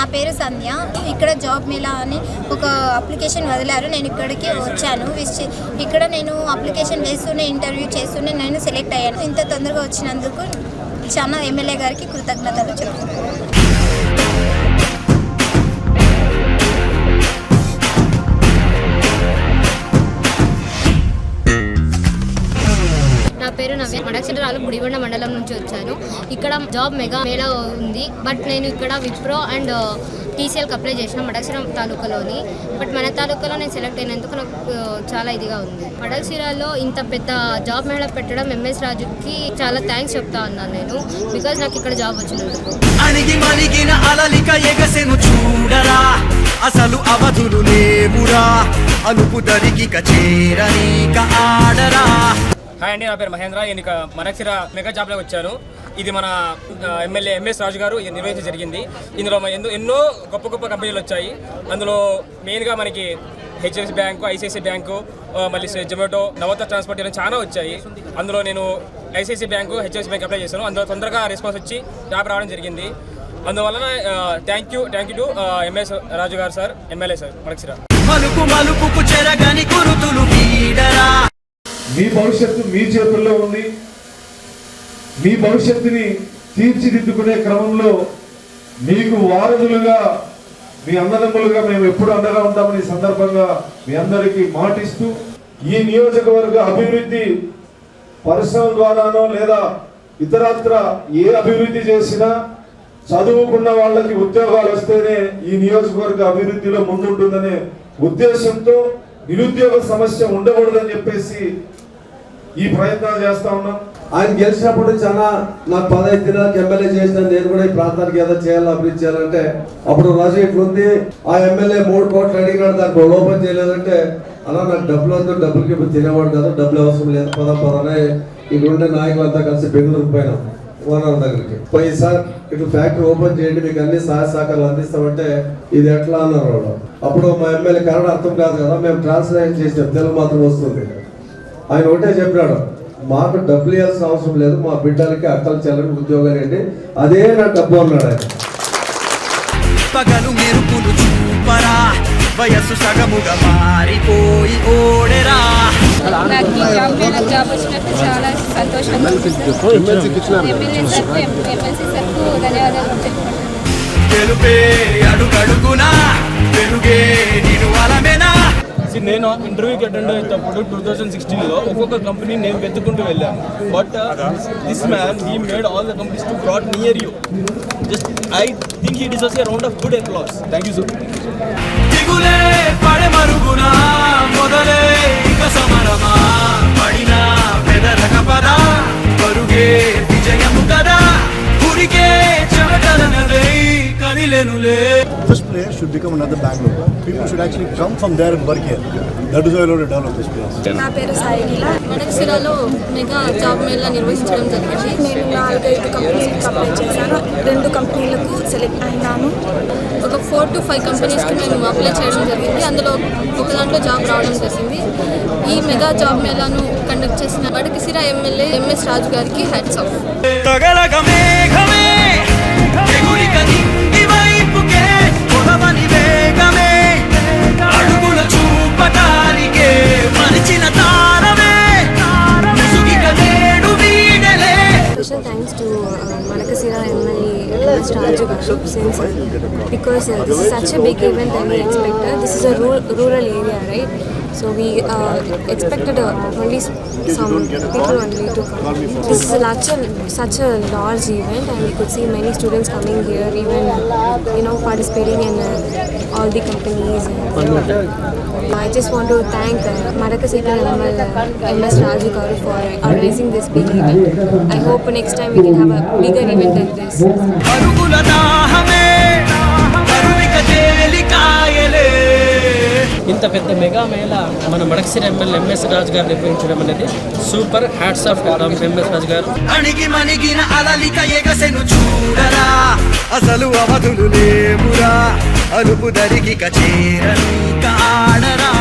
నా పేరు సంధ్య. ఇక్కడ జాబ్ మేళా అని ఒక అప్లికేషన్ వదిలారు. నేను ఇక్కడికి వచ్చాను. ఇక్కడ నేను అప్లికేషన్ వేస్తూనే ఇంటర్వ్యూ చేస్తూనే నేను సెలెక్ట్ అయ్యాను. ఇంత తొందరగా వచ్చినందుకు చాలా ఎమ్మెల్యే గారికి కృతజ్ఞతలు చెప్తున్నాను. నవ్య మడక్షరాలు గుడిబండ మండలం నుంచి వచ్చాను. ఇక్కడ జాబ్ మెగా మేళా ఉంది. బట్ నేను ఇక్కడ విప్రో అండ్ టీసీఎల్కి అప్లై చేసిన మడక్షరం తాలూకాలోని. బట్ మన తాలూకాలో నేను సెలెక్ట్ అయినందుకు నాకు చాలా ఇదిగా ఉంది. మడక్షిరాలో ఇంత పెద్ద జాబ్ మేళ పెట్టడం ఎంఎస్ రాజుకి చాలా థ్యాంక్స్ చెప్తా ఉన్నాను నేను. బికాజ్ నాకు ఇక్కడ జాబ్ వచ్చినందుకు. చూడరా. అసలు అవధులు లేవురా. అలుపు దరికిక చేరనీక ఆడరా. హాయ్ అండి నా పేరు మహేంద్ర. నేను మనక్షిర మెగా జాబ్లోకి వచ్చాను ఇది మన ఎమ్మెల్యే ఎంఎస్ రాజు గారు నిర్వహించడం జరిగింది. ఇందులో మన ఎన్నో ఎన్నో గొప్ప గొప్ప కంపెనీలు వచ్చాయి. అందులో మెయిన్గా మనకి హెచ్ఎఫ్సి బ్యాంకు ఐసిఐసి బ్యాంకు మళ్ళీ జొమాటో నవత ట్రాన్స్పోర్ట్ ఇలా చాలా వచ్చాయి. అందులో నేను ICICI bank HDFC bank apply చేశాను. అందులో తొందరగా రెస్పాన్స్ వచ్చి జాబ్ రావడం జరిగింది. అందువలన thank you thank you to MS Raju garu sir MLA sir మనక్షిర. మీ భవిష్యత్తు మీ చేతుల్లో ఉంది. మీ భవిష్యత్తుని తీర్చిదిద్దుకునే క్రమంలో మీకు వారధులుగా మీ అన్నదమ్ములుగా మేము ఎప్పుడు అండగా ఉంటామని సందర్భంగా మీ అందరికీ మాటిస్తూ ఈ నియోజకవర్గ అభివృద్ధి పరిశ్రమ ద్వారానో లేదా ఇతరత్ర ఏ అభివృద్ధి చేసినా చదువుకున్న వాళ్ళకి ఉద్యోగాలు వస్తేనే ఈ నియోజకవర్గ అభివృద్ధిలో ముందుంటుందనే ఉద్దేశంతో నిరుద్యోగ సమస్య ఉండకూడదని చెప్పేసి ఈ ప్రయత్నాలు చేస్తా ఉన్నాం. ఆయన గెలిచినప్పుడు చాలా నాకు పదహైదు దినాలకు ఎమ్మెల్యే చేసిన నేను కూడా ఈ ప్రాంతానికి ఏదో చేయాలి అభివృద్ధి చేయాలంటే అప్పుడు రాజు ఇట్లుంది ఆ ఎమ్మెల్యే మూడు కోట్లు అడిగినాడు దానికి లోపం చేయలేదంటే అలా నాకు డబ్బులు అంతా డబ్బులకి ఇప్పుడు తినేవాడు కదా డబ్బులు అవసరం లేదు పద పదనే ఇక్కడ ఉండే నాయకులంతా కలిసి బెంగళూరుకు పోయినాం. ఓనర్ దగ్గరికి. పోయి సార్ ఇటు ఫ్యాక్టరీ ఓపెన్ చేయండి మీకు అన్ని సహాయ సహకారాలు అందిస్తామంటే ఇది ఎట్లా అన్నారు వాళ్ళు అప్పుడు మా ఎమ్మెల్యే కన్నడ అర్థం కాదు కదా మేము ట్రాన్స్లేషన్ చేసాం తెలుగు మాత్రం వస్తుంది. ఆయన ఒకటే చెప్పినాడు మాకు డబ్బులు ఇవ్వాల్సిన అవసరం లేదు మా బిడ్డలకి అక్కలు చెల్లని ఉద్యోగాలు ఏంటి అదే నా డబ్బు అన్నాడు ఆయన. వయస్సు సగముగా మారిపోయి ఓడెరా. నాకు ఈ జాబ్ మేళకు జాబ్ వచ్చినట్టు చాలా సంతోషంగా ఉంది. ఎమ్మెల్యే సార్కు ఎమ్మెల్సీ సార్కు ధన్యవాదాలు చెప్పుకుంటున్నాను తెలుపే అడుగడుగునా వెలుగే నిను అలమేనా? See, నేను ఇంటర్వ్యూకి అటెండ్ అయ్యేటప్పుడు టూ థౌసండ్ సిక్స్టీన్లో ఒక్కొక్క కంపెనీ నేను వెతుకుంటూ వెళ్ళాను. But this man he made all the companies to brought near you just I think he a round of good applause thank you so పడే పడమరుగునా? మొదలే ఇక సమరమా? Place should become another Bangalore. People should actually come from there and work here. That is why we want to develop this place. నా పేరు సాయిలీల మడక్షిరాలో mega job mela నిర్వహించడం జరిగింది. నేను నాలుగైదు కంపెనీలకు అప్లై చేశాను. రెండు కంపెనీలకు సెలెక్ట్ అయినాను. ఒక ఫోర్ టు ఫైవ్ కంపెనీస్కి మేము అప్లై చేయడం జరిగింది. అందులో ఒక దాంట్లో జాబ్ రావడం జరిగింది. ఈ మెగా జాబ్ మేళాను కండక్ట్ చేసిన వడకిసిరా ఎమ్మెల్యే ఎంఎస్ రాజు గారికి hats off. Garu since uh, because uh, this is such a big event than we expected. This is a rural area, right? So we uh, expected uh, only some people only to come. This is such a such a large event, and we could see many students coming here, even you know participating in uh, all the companies. And, I just want to thank uh, uh, MS Raju Garu for organizing this big event. I hope next time we can have a bigger event like this. ఇంత పెద్ద mega Mela మన Madakasira MLA MS Raju garu నిర్వహించడం అనేది super. Hats off MS Raju garu. అణిగి చూడరా. అసలు అవధులు లేవురా. అలుపు దరికి కచేరని కాడరా